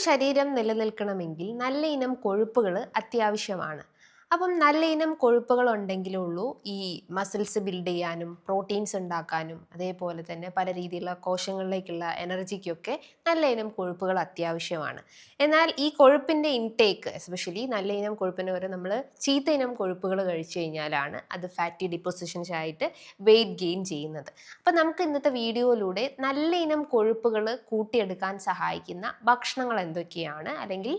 ശരീരം നിലനിൽക്കണമെങ്കിൽ നല്ല ഇനം കൊഴുപ്പുകൾ അത്യാവശ്യമാണ്. അപ്പം നല്ല ഇനം കൊഴുപ്പുകൾ ഉണ്ടെങ്കിലേ ഉള്ളൂ ഈ മസിൽസ് ബിൽഡ് ചെയ്യാനും പ്രോട്ടീൻസ് ഉണ്ടാക്കാനും അതേപോലെ തന്നെ പല രീതിയിലുള്ള കോശങ്ങളിലേക്കുള്ള എനർജിക്കൊക്കെ നല്ല ഇനം കൊഴുപ്പുകൾ അത്യാവശ്യമാണ്. എന്നാൽ ഈ കൊഴുപ്പിന്റെ ഇൻടേക്ക് എസ്പെഷ്യലി നല്ല ഇനം കൊഴുപ്പിന് വരെ നമ്മൾ ചീത്ത ഇനം കൊഴുപ്പുകൾ കഴിച്ചു കഴിഞ്ഞാലാണ് അത് ഫാറ്റി ഡിപ്പോസിഷൻസ് ആയിട്ട് വെയിറ്റ് ഗെയിൻ ചെയ്യുന്നത്. അപ്പം നമുക്ക് ഇന്നത്തെ വീഡിയോയിലൂടെ നല്ല ഇനം കൊഴുപ്പുകൾ കൂട്ടിയെടുക്കാൻ സഹായിക്കുന്ന ഭക്ഷണങ്ങൾ എന്തൊക്കെയാണ്? അല്ലെങ്കിൽ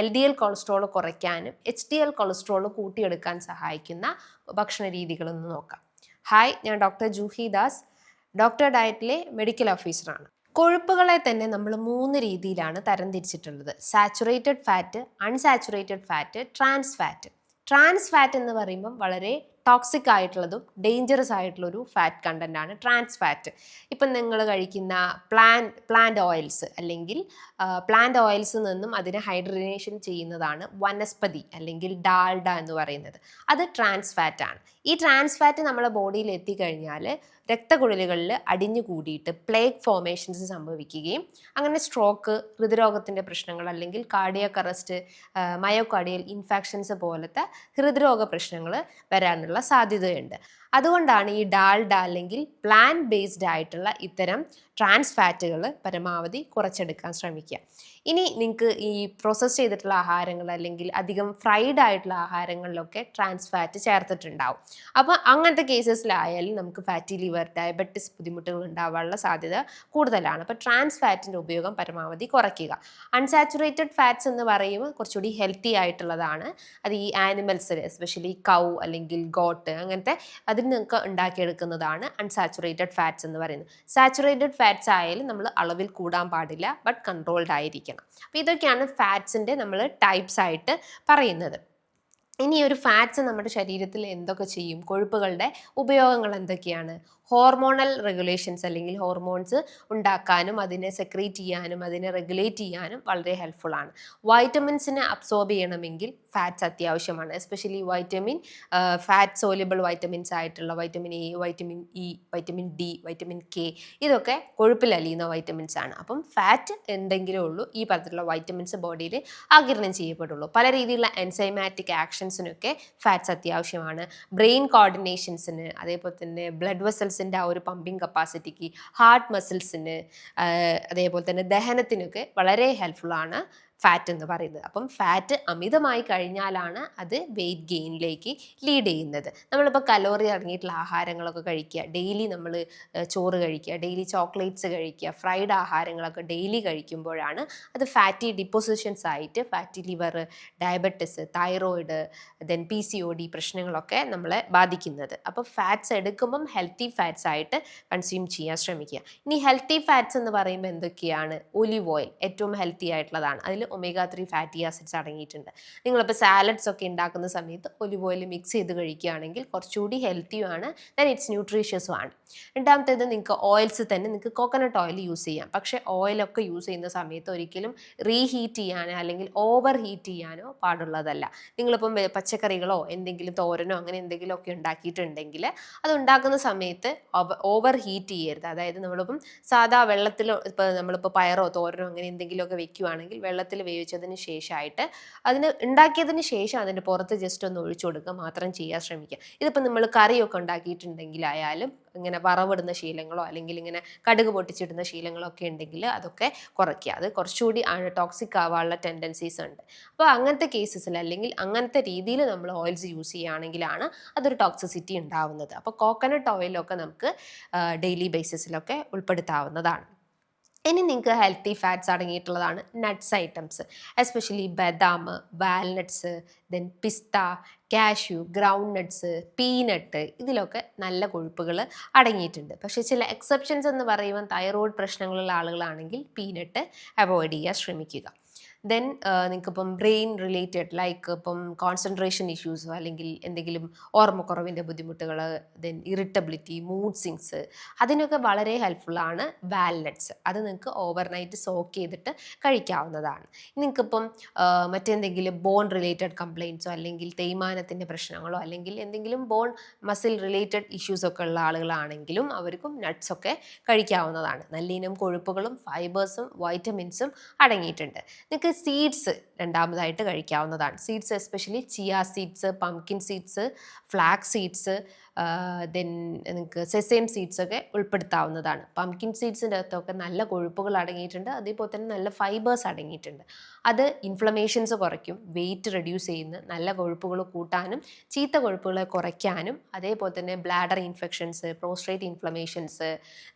എൽ ഡി എൽ കൊളസ്ട്രോൾ കുറയ്ക്കാനും എച്ച് ഡി എൽ കൊളസ്ട്രോൾ കൂട്ടിയെടുക്കാൻ സഹായിക്കുന്ന ഭക്ഷണ രീതികളൊന്ന് നോക്കാം. ഹായ് ഞാൻ ഡോക്ടർ ജൂഹി ദാസ്. ഡോക്ടർ ഡയറ്റിലെ മെഡിക്കൽ ഓഫീസറാണ് കൊഴുപ്പുകളെ തന്നെ നമ്മൾ മൂന്ന് രീതിയിലാണ് തരംതിരിച്ചിട്ടുള്ളത്. Saturated fat unsaturated fat trans fat trans fat എന്ന് പറയുമ്പം വളരെ ടോക്സിക് ആയിട്ടുള്ളതും ഡേഞ്ചറസ് ആയിട്ടുള്ള ഒരു ഫാറ്റ് കണ്ടന്റ് ആണ് ട്രാൻസ് ഫാറ്റ് ഇപ്പം നിങ്ങൾ കഴിക്കുന്ന പ്ലാൻ പ്ലാന്റ് ഓയിൽസ് അല്ലെങ്കിൽ പ്ലാന്റ് ഓയിൽസ് നിന്നും അതിനെ ഹൈഡ്രനേഷൻ ചെയ്യുന്നതാണ് വനസ്പതി അല്ലെങ്കിൽ ഡാൽഡ എന്ന് പറയുന്നത്. അത് ട്രാൻസ് ഫാറ്റ് ആണ്. ഈ ട്രാൻസ് ഫാറ്റ് നമ്മുടെ ബോഡിയിൽ എത്തിക്കഴിഞ്ഞാൽ രക്തക്കുഴലുകളിൽ അടിഞ്ഞു കൂടിയിട്ട് പ്ലേഗ് ഫോമേഷൻസ് സംഭവിക്കുകയും അങ്ങനെ സ്ട്രോക്ക് ഹൃദ്രോഗത്തിന്റെ പ്രശ്നങ്ങൾ അല്ലെങ്കിൽ കാർഡിയക് അറസ്റ്റ് മയോകാർഡിയൽ ഇൻഫെക്ഷൻസ് പോലത്തെ ഹൃദ്രോഗ പ്രശ്നങ്ങൾ വരാനുള്ള സാധ്യതയുണ്ട്. അതുകൊണ്ടാണ് ഈ ഡാൽഡ അല്ലെങ്കിൽ പ്ലാൻ ബേസ്ഡ് ആയിട്ടുള്ള ഇത്തരം ട്രാൻസ് ഫാറ്റുകൾ പരമാവധി കുറച്ചെടുക്കാൻ ശ്രമിക്കുക. ഇനി നിങ്ങൾക്ക് ഈ പ്രോസസ്സ് ചെയ്തിട്ടുള്ള ആഹാരങ്ങൾ അല്ലെങ്കിൽ അധികം ഫ്രൈഡ് ആയിട്ടുള്ള ആഹാരങ്ങളിലൊക്കെ ട്രാൻസ് ഫാറ്റ് ചേർത്തിട്ടുണ്ടാവും. അപ്പോൾ അങ്ങനത്തെ കേസസിലായാലും നമുക്ക് ഫാറ്റി ലിവർ ഡയബറ്റിസ് ബുദ്ധിമുട്ടുകൾ ഉണ്ടാവാനുള്ള സാധ്യത കൂടുതലാണ്. അപ്പോൾ ട്രാൻസ് ഫാറ്റിന്റെ ഉപയോഗം പരമാവധി കുറയ്ക്കുക. അൺസാച്ചുറേറ്റഡ് ഫാറ്റ്സ് എന്ന് പറയുമ്പോൾ കുറച്ചുകൂടി ഹെൽത്തി ആയിട്ടുള്ളതാണ്. അത് ഈ ആനിമൽസിൽ എസ്പെഷ്യലി കൗ അല്ലെങ്കിൽ ഗോട്ട് അങ്ങനത്തെ അതിൽ നിന്നൊക്കെ ഉണ്ടാക്കിയെടുക്കുന്നതാണ് അൺസാച്ചുറേറ്റഡ് ഫാറ്റ്സ് എന്ന് പറയുന്നത്. സാച്ചുറേറ്റഡ് ഫാറ്റ്സ് ആയാലും നമ്മൾ അളവിൽ കൂടാൻ പാടില്ല ബട്ട് കൺട്രോൾഡ് ആയിരിക്കണം. അപ്പോൾ ഇതൊക്കെയാണ് ഫാറ്റ്സിന്റെ നമ്മൾ ടൈപ്സ് ആയിട്ട് പറയുന്നത്. ഇനി ഒരു ഫാറ്റ്സ് നമ്മുടെ ശരീരത്തിൽ എന്തൊക്കെ ചെയ്യും? കൊഴുപ്പുകളുടെ ഉപയോഗങ്ങൾ എന്തൊക്കെയാണ്? ഹോർമോണൽ റെഗുലേഷൻസ് അല്ലെങ്കിൽ ഹോർമോൺസ് ഉണ്ടാക്കാനും അതിനെ സെക്രീറ്റ് ചെയ്യാനും അതിനെ റെഗുലേറ്റ് ചെയ്യാനും വളരെ ഹെൽപ്ഫുൾ ആണ്. വൈറ്റമിൻസിനെ അബ്സോർബ് ചെയ്യണമെങ്കിൽ ഫാറ്റ്സ് അത്യാവശ്യമാണ്. Especially vitamin fat soluble vitamins ആയിട്ടുള്ള vitamin A vitamin E vitamin D vitamin K ഇതൊക്കെ കൊഴുപ്പിൽ അലിയുന്ന വൈറ്റമിൻസ് ആണ്. അപ്പം ഫാറ്റ് എന്തെങ്കിലും ഉള്ളൂ ഈ പറഞ്ഞിട്ടുള്ള വൈറ്റമിൻസ് ബോഡിയിൽ ആകിരണം ചെയ്യപ്പെടുള്ളൂ. പല രീതിയിലുള്ള എൻസൈമാറ്റിക് ആക്ഷൻസിനൊക്കെ ഫാറ്റ്സ് അത്യാവശ്യമാണ്. ബ്രെയിൻ കോർഡിനേഷൻസിന് അതേപോലെ തന്നെ ബ്ലഡ് വെസൽസിന്റെ ആ ഒരു പമ്പിങ് കപ്പാസിറ്റിക്ക് ഹാർട്ട് മസിൽസിന് അതേപോലെ തന്നെ ദഹനത്തിനൊക്കെ വളരെ ഹെൽപ്ഫുള്ളാണ് ഫാറ്റ് എന്ന് പറയുന്നത്. അപ്പം ഫാറ്റ് അമിതമായി കഴിഞ്ഞാലാണ് അത് വെയിറ്റ് ഗെയിനിലേക്ക് ലീഡ് ചെയ്യുന്നത്. നമ്മളിപ്പോൾ കലോറി അടങ്ങിയിട്ടുള്ള ആഹാരങ്ങളൊക്കെ കഴിക്കുക ഡെയിലി നമ്മൾ ചോറ് കഴിക്കുക ഡെയിലി ചോക്ലേറ്റ്സ് കഴിക്കുക ഫ്രൈഡ് ആഹാരങ്ങളൊക്കെ ഡെയിലി കഴിക്കുമ്പോഴാണ് അത് ഫാറ്റി ഡിപ്പോസിഷൻസ് ആയിട്ട് fatty liver diabetes thyroid then P C O D പ്രശ്നങ്ങളൊക്കെ നമ്മളെ ബാധിക്കുന്നത്. അപ്പോൾ ഫാറ്റ്സ് എടുക്കുമ്പം ഹെൽത്തി ഫാറ്റ്സ് ആയിട്ട് കൺസ്യൂം ചെയ്യാൻ ശ്രമിക്കുക. ഇനി ഹെൽത്തി ഫാറ്റ്സ് എന്ന് പറയുമ്പോൾ എന്തൊക്കെയാണ്? ഒലിവ് ഓയിൽ ഏറ്റവും ഹെൽത്തി ആയിട്ടുള്ളതാണ്. അതിൽ ഒമേഗ ത്രീ ഫാറ്റി ആസിഡ്സ് അടങ്ങിയിട്ടുണ്ട്. നിങ്ങളിപ്പോൾ സാലഡ്സ് ഒക്കെ ഉണ്ടാക്കുന്ന സമയത്ത് ഒലിവ് ഓയിൽ മിക്സ് ചെയ്ത് കഴിക്കുകയാണെങ്കിൽ കുറച്ചുകൂടി ഹെൽത്തിയുമാണ് ദൻ ഇറ്റ്സ് ന്യൂട്രീഷ്യസും ആണ്. രണ്ടാമത്തേത് നിങ്ങൾക്ക് ഓയിൽസ് തന്നെ നിങ്ങൾക്ക് കോക്കനട്ട് ഓയിൽ യൂസ് ചെയ്യാം. പക്ഷേ ഓയിലൊക്കെ യൂസ് ചെയ്യുന്ന സമയത്ത് ഒരിക്കലും റീഹീറ്റ് ചെയ്യാനോ അല്ലെങ്കിൽ ഓവർ ഹീറ്റ് ചെയ്യാനോ പാടുള്ളതല്ല. നിങ്ങളിപ്പം പച്ചക്കറികളോ എന്തെങ്കിലും തോരനോ അങ്ങനെ എന്തെങ്കിലും ഒക്കെ ഉണ്ടാക്കിയിട്ടുണ്ടെങ്കിൽ അത് ഉണ്ടാക്കുന്ന സമയത്ത് ഓവർ ഹീറ്റ് ചെയ്യരുത്. അതായത് നമ്മളിപ്പം സാധാ വെള്ളത്തിലോ ഇപ്പോൾ നമ്മളിപ്പോൾ പയറോ തോരനോ അങ്ങനെ എന്തെങ്കിലുമൊക്കെ വെക്കുകയാണെങ്കിൽ വെള്ളത്തിൽ വേവിച്ചതിന് ശേഷമായിട്ട് അതിന് ഉണ്ടാക്കിയതിന് ശേഷം അതിന്റെ പുറത്ത് ജസ്റ്റ് ഒന്ന് ഒഴിച്ചു കൊടുക്കുക. മാത്രം ചെയ്യാൻ ശ്രമിക്കുക. ഇതിപ്പോൾ നമ്മൾ കറിയൊക്കെ ഉണ്ടാക്കിയിട്ടുണ്ടെങ്കിലായാലും ഇങ്ങനെ വറവിടുന്ന ശീലങ്ങളോ അല്ലെങ്കിൽ ഇങ്ങനെ കടുക് പൊട്ടിച്ചിടുന്ന ശീലങ്ങളോ ഒക്കെ ഉണ്ടെങ്കിൽ അതൊക്കെ കുറയ്ക്കുക. അത് കുറച്ചുകൂടി ടോക്സിക് ആവാനുള്ള ടെൻഡൻസീസ് ഉണ്ട്. അപ്പോൾ അങ്ങനത്തെ കേസസിൽ അല്ലെങ്കിൽ അങ്ങനത്തെ രീതിയിൽ നമ്മൾ ഓയിൽസ് യൂസ് ചെയ്യുകയാണെങ്കിലാണ് അതൊരു ടോക്സിസിറ്റി ഉണ്ടാവുന്നത്. അപ്പോൾ കോക്കനട്ട് ഓയിലൊക്കെ നമുക്ക് ഡെയിലി ബേസിസിലൊക്കെ ഉൾപ്പെടുത്താവുന്നതാണ്. ഇനി നിങ്ങൾക്ക് ഹെൽത്തി ഫാറ്റ്സ് അടങ്ങിയിട്ടുള്ളതാണ് നട്ട്സ് ഐറ്റംസ് എസ്പെഷ്യലി ബദാം വാൽനട്ട്സ് ദെൻ പിസ്ത കാഷ്യൂ ഗ്രൗണ്ട് നട്ട്സ് പീനട്ട് ഇതിലൊക്കെ നല്ല കൊഴുപ്പുകൾ അടങ്ങിയിട്ടുണ്ട്. പക്ഷേ ചില എക്സെപ്ഷൻസ് എന്ന് പറയുമ്പോൾ തൈറോയ്ഡ് പ്രശ്നങ്ങളുള്ള ആളുകളാണെങ്കിൽ പീനട്ട് അവോയ്ഡ് ചെയ്യാൻ ശ്രമിക്കുക. ദെൻ നിങ്ങൾക്കിപ്പം ബ്രെയിൻ റിലേറ്റഡ് ലൈക്ക് ഇപ്പം കോൺസെൻട്രേഷൻ ഇഷ്യൂസോ അല്ലെങ്കിൽ എന്തെങ്കിലും ഓർമ്മക്കുറവിന്റെ ബുദ്ധിമുട്ടുകൾ ദെൻ ഇറിറ്റബിലിറ്റി മൂഡ് സിങ്സ് അതിനൊക്കെ വളരെ ഹെൽപ്ഫുള്ളാണ് വാൽനട്ട്സ് അത് നിങ്ങൾക്ക് ഓവർനൈറ്റ് സോക്ക് ചെയ്തിട്ട് കഴിക്കാവുന്നതാണ്. നിങ്ങൾക്കിപ്പം മറ്റെന്തെങ്കിലും ബോൺ റിലേറ്റഡ് കംപ്ലയിൻസോ അല്ലെങ്കിൽ തേയ്മാനത്തിന്റെ പ്രശ്നങ്ങളോ അല്ലെങ്കിൽ എന്തെങ്കിലും ബോൺ മസിൽ റിലേറ്റഡ് ഇഷ്യൂസൊക്കെ ഉള്ള ആളുകളാണെങ്കിലും അവർക്കും നട്ട്സൊക്കെ കഴിക്കാവുന്നതാണ്. നല്ല ഇനം കൊഴുപ്പുകളും ഫൈബേഴ്സും വൈറ്റമിൻസും അടങ്ങിയിട്ടുണ്ട്. നിങ്ങൾക്ക് സീഡ്സ് രണ്ടാമതായിട്ട് കഴിക്കാവുന്നതാണ്. Seeds especially chia seeds pumpkin seeds flax seeds then നിങ്ങൾക്ക് സെസേം സീഡ്സ് ഒക്കെ ഉൾപ്പെടുത്താവുന്നതാണ്. പംകിൻ സീഡ്സിന്റെ അകത്തൊക്കെ നല്ല കൊഴുപ്പുകൾ അടങ്ങിയിട്ടുണ്ട്. അതേപോലെ തന്നെ നല്ല ഫൈബേഴ്സ് അടങ്ങിയിട്ടുണ്ട്. അത് ഇൻഫ്ലമേഷൻസ് കുറയ്ക്കും വെയിറ്റ് റെഡ്യൂസ് ചെയ്യുന്ന നല്ല കൊഴുപ്പുകൾ കൂട്ടാനും ചീത്ത കൊഴുപ്പുകളെ കുറയ്ക്കാനും അതേപോലെ തന്നെ bladder infections prostate inflammations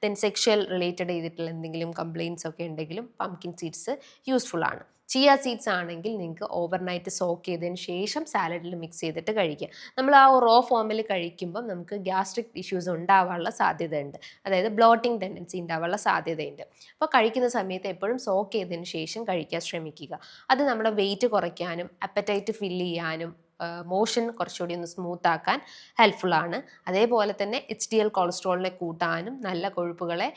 then sexual related ചെയ്തിട്ടുള്ള എന്തെങ്കിലും കംപ്ലയിൻസ് ഒക്കെ ഉണ്ടെങ്കിലും പംകിൻ സീഡ്സ് യൂസ്ഫുൾ ആണ്. ചിയ സീഡ്സ് ആണെങ്കിൽ നിങ്ങൾക്ക് ഓവർനൈറ്റ് സോക്ക് ചെയ്തതിന് ശേഷം സാലഡിൽ മിക്സ് ചെയ്തിട്ട് കഴിക്കുക നമ്മൾ ആ റോ ഫോമിൽ കഴിക്കുമ്പം നമുക്ക് ഗ്യാസ്ട്രിക് ഇഷ്യൂസ് ഉണ്ടാവാനുള്ള സാധ്യതയുണ്ട്. അതായത് ബ്ലോട്ടിംഗ് ടെൻഡൻസി ഉണ്ടാവാനുള്ള സാധ്യതയുണ്ട്. അപ്പോൾ കഴിക്കുന്ന സമയത്ത് എപ്പോഴും സോക്ക് ചെയ്തതിന് ശേഷം കഴിക്കാൻ ശ്രമിക്കുക. അത് നമ്മുടെ വെയിറ്റ് കുറയ്ക്കാനും അപ്പറ്റൈറ്റ് ഫില്ല് ചെയ്യാനും മോഷൻ കുറച്ചുകൂടി ഒന്ന് സ്മൂത്ത് ആക്കാൻ ഹെൽപ്ഫുൾ ആണ്. അതേപോലെ തന്നെ എച്ച് ഡി എൽ കൊളസ്ട്രോളിനെ കൂട്ടാനും നല്ല കൊഴുപ്പുകളെ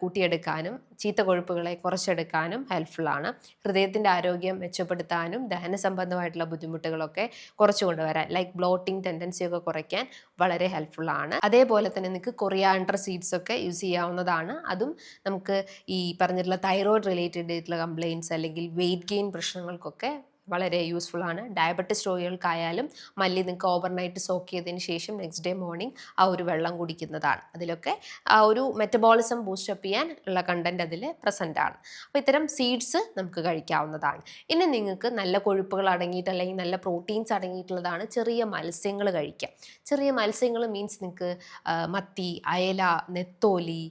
കൂട്ടിയെടുക്കാനും ചീത്ത കൊഴുപ്പുകളെ കുറച്ചെടുക്കാനും ഹെൽപ്ഫുൾ ആണ്. ഹൃദയത്തിന്റെ ആരോഗ്യം മെച്ചപ്പെടുത്താനും ദഹന സംബന്ധമായിട്ടുള്ള ബുദ്ധിമുട്ടുകളൊക്കെ കുറച്ചു കൊണ്ടുവരാൻ ലൈക്ക് ബ്ലോട്ടിംഗ് ടെൻഡൻസി ഒക്കെ കുറയ്ക്കാൻ വളരെ ഹെൽപ്ഫുൾ ആണ്. അതേപോലെ തന്നെ നിങ്ങൾക്ക് കൊറിയാണ്ടർ സീഡ്സ് ഒക്കെ യൂസ് ചെയ്യാവുന്നതാണ്. അതും നമുക്ക് ഈ പറഞ്ഞിട്ടുള്ള തൈറോയ്ഡ് റിലേറ്റഡ് ആയിട്ടുള്ള കംപ്ലയിൻസ് അല്ലെങ്കിൽ വെയിറ്റ് ഗെയിൻ പ്രശ്നങ്ങൾക്കൊക്കെ വളരെ യൂസ്ഫുൾ ആണ്. ഡയബറ്റിസ് രോഗികൾക്കായാലും മല്ലി നിങ്ങൾക്ക് ഓവർനൈറ്റ് സോക്ക് ചെയ്തതിന് ശേഷം നെക്സ്റ്റ് ഡേ മോർണിംഗ് ആ ഒരു വെള്ളം കുടിക്കുന്നതാണ്. അതിലൊക്കെ ആ ഒരു മെറ്റബോളിസം ബൂസ്റ്റപ്പ് ചെയ്യാൻ ഉള്ള കണ്ടന്റ് അതിൽ പ്രസന്റ് ആണ്. അപ്പോൾ ഇത്തരം സീഡ്സ് നമുക്ക് കഴിക്കാവുന്നതാണ്. ഇനി നിങ്ങൾക്ക് നല്ല കൊഴുപ്പുകൾ അടങ്ങിയിട്ട് അല്ലെങ്കിൽ നല്ല പ്രോട്ടീൻസ് അടങ്ങിയിട്ടുള്ളതാണ് ചെറിയ മത്സ്യങ്ങൾ കഴിക്കാം ചെറിയ മത്സ്യങ്ങൾ മീൻസ് നിങ്ങൾക്ക് മത്തി അയല നെത്തോലി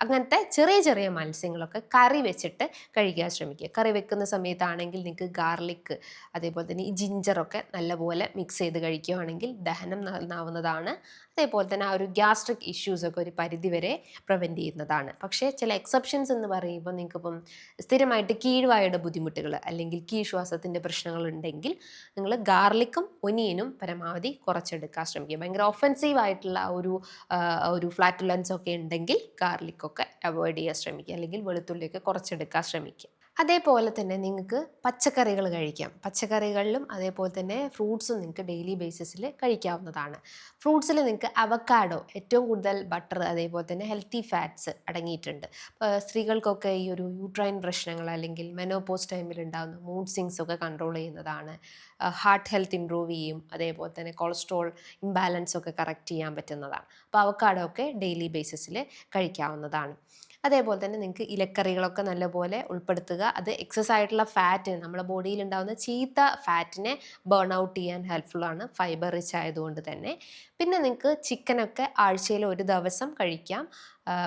അങ്ങനത്തെ ചെറിയ ചെറിയ മത്സ്യങ്ങളൊക്കെ കറി വെച്ചിട്ട് കഴിക്കാൻ ശ്രമിക്കുക. കറി വെക്കുന്ന സമയത്താണെങ്കിൽ നിങ്ങൾക്ക് ഗാർലിക് അതേപോലെ തന്നെ ഈ ജിഞ്ചറൊക്കെ നല്ലപോലെ മിക്സ് ചെയ്ത് കഴിക്കുകയാണെങ്കിൽ ദഹനം നന്നാവുന്നതാണ്. അതേപോലെ തന്നെ ആ ഒരു ഗ്യാസ്ട്രിക് ഇഷ്യൂസ് ഒക്കെ ഒരു പരിധിവരെ പ്രിവെന്റ് ചെയ്യുന്നതാണ്. പക്ഷേ ചില എക്സെപ്ഷൻസ് എന്ന് പറയുമ്പോൾ നിങ്ങൾക്കിപ്പം സ്ഥിരമായിട്ട് കീഴ്വായുടെ ബുദ്ധിമുട്ടുകൾ അല്ലെങ്കിൽ കീഴ്ശ്വാസത്തിന്റെ പ്രശ്നങ്ങൾ ഉണ്ടെങ്കിൽ നിങ്ങൾ ഗാർലിക്കും ഒനിയനും പരമാവധി കുറച്ചെടുക്കാൻ ശ്രമിക്കുക. ഭയങ്കര ഒഫൻസീവ് ആയിട്ടുള്ള ഒരു ഒരു ഫ്ലാറ്റുലൻസ് ഒക്കെ ഉണ്ടെങ്കിൽ ഗാർലിക്കൊക്കെ അവോയ്ഡ് ചെയ്യാൻ ശ്രമിക്കുക. അല്ലെങ്കിൽ വെളുത്തുള്ളിയൊക്കെ കുറച്ചെടുക്കാൻ ശ്രമിക്കുക. അതേപോലെ തന്നെ നിങ്ങൾക്ക് പച്ചക്കറികൾ കഴിക്കാം. പച്ചക്കറികളിലും അതേപോലെ തന്നെ ഫ്രൂട്ട്സും നിങ്ങൾക്ക് ഡെയിലി ബേസിസിൽ കഴിക്കാവുന്നതാണ്. ഫ്രൂട്ട്സിൽ നിങ്ങൾക്ക് അവക്കാഡോ ഏറ്റവും കൂടുതൽ ബട്ടർ അതേപോലെ തന്നെ ഹെൽത്തി ഫാറ്റ്സ് അടങ്ങിയിട്ടുണ്ട്. സ്ത്രീകൾക്കൊക്കെ ഈ ഒരു യൂട്രൈൻ പ്രശ്നങ്ങൾ അല്ലെങ്കിൽ മെനോപോസ് ടൈമിൽ ഉണ്ടാകുന്ന മൂഡ് സിങ്സ് ഒക്കെ കൺട്രോൾ ചെയ്യുന്നതാണ്. ഹാർട്ട് ഹെൽത്ത് ഇമ്പ്രൂവ് ചെയ്യും. അതേപോലെ തന്നെ കൊളസ്ട്രോൾ ഇംബാലൻസ് ഒക്കെ കറക്റ്റ് ചെയ്യാൻ പറ്റുന്നതാണ്. അപ്പോൾ അവക്കാഡോ ഒക്കെ ഡെയിലി ബേസിസിൽ കഴിക്കാവുന്നതാണ്. അതേപോലെ തന്നെ നിങ്ങൾക്ക് ഇലക്കറികളൊക്കെ നല്ലപോലെ ഉൾപ്പെടുത്തുക അത് എക്സസ് ആയിട്ടുള്ള ഫാറ്റ് നമ്മുടെ ബോഡിയിൽ ഉണ്ടാകുന്ന ചീത്ത ഫാറ്റിനെ ബേൺ ഔട്ട് ചെയ്യാൻ ഹെൽപ്ഫുൾ ആണ്. ഫൈബർ റിച്ച് ആയതുകൊണ്ട് തന്നെ. പിന്നെ നിങ്ങൾക്ക് ചിക്കനൊക്കെ ആഴ്ചയിൽ ഒരു ദിവസം കഴിക്കാം.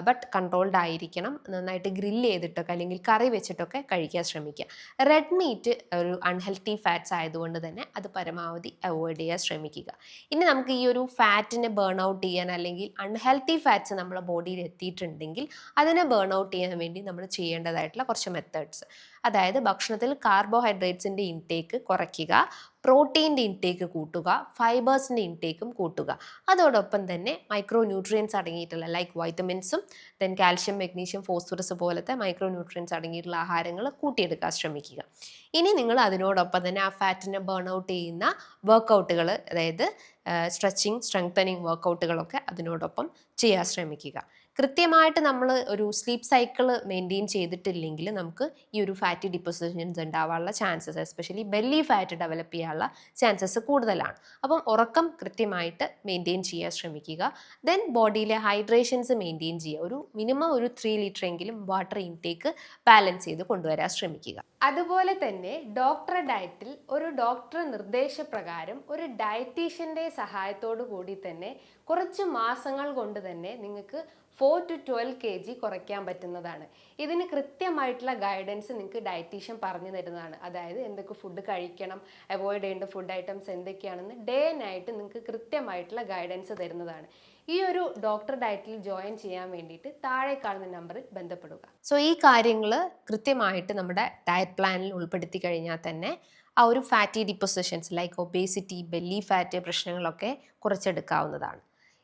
ബട്ട് കൺട്രോൾഡ് ആയിരിക്കണം. നന്നായിട്ട് ഗ്രില്ല് ചെയ്തിട്ടൊക്കെ അല്ലെങ്കിൽ കറി വെച്ചിട്ടൊക്കെ കഴിക്കാൻ ശ്രമിക്കുക. റെഡ് മീറ്റ് ഒരു അൺഹെൽത്തി ഫാറ്റ്സ് ആയതുകൊണ്ട് തന്നെ അത് പരമാവധി അവോയ്ഡ് ചെയ്യാൻ ശ്രമിക്കുക. ഇനി നമുക്ക് ഈ ഒരു ഫാറ്റിനെ ബേൺ ഔട്ട് ചെയ്യാൻ അല്ലെങ്കിൽ അൺഹെൽത്തി ഫാറ്റ്സ് നമ്മുടെ ബോഡിയിൽ എത്തിയിട്ടുണ്ടെങ്കിൽ അതിനെ ബേൺ ഔട്ട് ചെയ്യാൻ വേണ്ടി നമ്മൾ ചെയ്യേണ്ടതായിട്ടുള്ള കുറച്ച് മെത്തേഡ്സ് അതായത് ഭക്ഷണത്തിൽ കാർബോഹൈഡ്രേറ്റ്സിന്റെ ഇൻടേക്ക് കുറയ്ക്കുക പ്രോട്ടീന്റെ ഇൻടേക്ക് കൂട്ടുക ഫൈബേഴ്സിന്റെ ഇൻടേക്കും കൂട്ടുക. അതോടൊപ്പം തന്നെ മൈക്രോ ന്യൂട്രിയൻസ് അടങ്ങിയിട്ടുള്ള ലൈക്ക് വൈറ്റമിൻസും ദെൻ കാൽഷ്യം മെഗ്നീഷ്യം ഫോസ്ഫറസ് പോലത്തെ മൈക്രോ ന്യൂട്രിയൻസ് അടങ്ങിയിട്ടുള്ള ആഹാരങ്ങൾ കൂട്ടിയെടുക്കാൻ ശ്രമിക്കുക. ഇനി നിങ്ങൾ അതിനോടൊപ്പം തന്നെ ആ ഫാറ്റിനെ ബേൺ ഔട്ട് ചെയ്യുന്ന വർക്കൗട്ടുകൾ അതായത് സ്ട്രെച്ചിങ് സ്ട്രെങ്തനിങ് വർക്കൗട്ടുകളൊക്കെ അതിനോടൊപ്പം ചെയ്യാൻ ശ്രമിക്കുക. കൃത്യമായിട്ട് നമ്മൾ ഒരു സ്ലീപ്പ് സൈക്കിൾ മെയിന്റെയിൻ ചെയ്തിട്ടില്ലെങ്കിൽ നമുക്ക് ഈ ഒരു ഫാറ്റി ഡിപ്പോസിഷൻസ് ഉണ്ടാവാനുള്ള chances especially belly fat develop ചെയ്യാനുള്ള ചാൻസസ് കൂടുതലാണ്. അപ്പം ഉറക്കം കൃത്യമായിട്ട് മെയിന്റെയിൻ ചെയ്യാൻ ശ്രമിക്കുക. ദെൻ ബോഡിയിലെ ഹൈഡ്രേഷൻസ് മെയിന്റെയിൻ ചെയ്യുക. ഒരു മിനിമം ഒരു ത്രീ ലിറ്റർ എങ്കിലും വാട്ടർ ഇൻടേക്ക് ബാലൻസ് ചെയ്ത് കൊണ്ടുവരാൻ ശ്രമിക്കുക. അതുപോലെ തന്നെ ഡോക്ടറെ ഡയറ്റിൽ ഒരു ഡോക്ടർ നിർദ്ദേശപ്രകാരം ഒരു ഡയറ്റീഷ്യന്റെ സഹായത്തോടു കൂടി തന്നെ കുറച്ച് മാസങ്ങൾ കൊണ്ട് തന്നെ നിങ്ങൾക്ക് four to twelve K G കുറയ്ക്കാൻ പറ്റുന്നതാണ്. ഇതിന് കൃത്യമായിട്ടുള്ള ഗൈഡൻസ് നിങ്ങൾക്ക് ഡയറ്റീഷ്യൻ പറഞ്ഞു തരുന്നതാണ്. അതായത് എന്തൊക്കെ ഫുഡ് കഴിക്കണം അവോയ്ഡ് ചെയ്യേണ്ട ഫുഡ് ഐറ്റംസ് എന്തൊക്കെയാണെന്ന് ഡേ നൈറ്റ് നിങ്ങൾക്ക് കൃത്യമായിട്ടുള്ള ഗൈഡൻസ് തരുന്നതാണ്. ഈ ഒരു ഡോക്ടർ ഡയറ്റിൽ ജോയിൻ ചെയ്യാൻ വേണ്ടിയിട്ട് താഴെ കാണുന്ന നമ്പറിൽ ബന്ധപ്പെടുക. സോ ഈ കാര്യങ്ങൾ കൃത്യമായിട്ട് നമ്മുടെ ഡയറ്റ് പ്ലാനിൽ ഉൾപ്പെടുത്തി കഴിഞ്ഞാൽ തന്നെ ആ ഒരു fatty depositions like obesity belly fat പ്രശ്നങ്ങളൊക്കെ കുറച്ചെടുക്കാവുന്നതാണ്.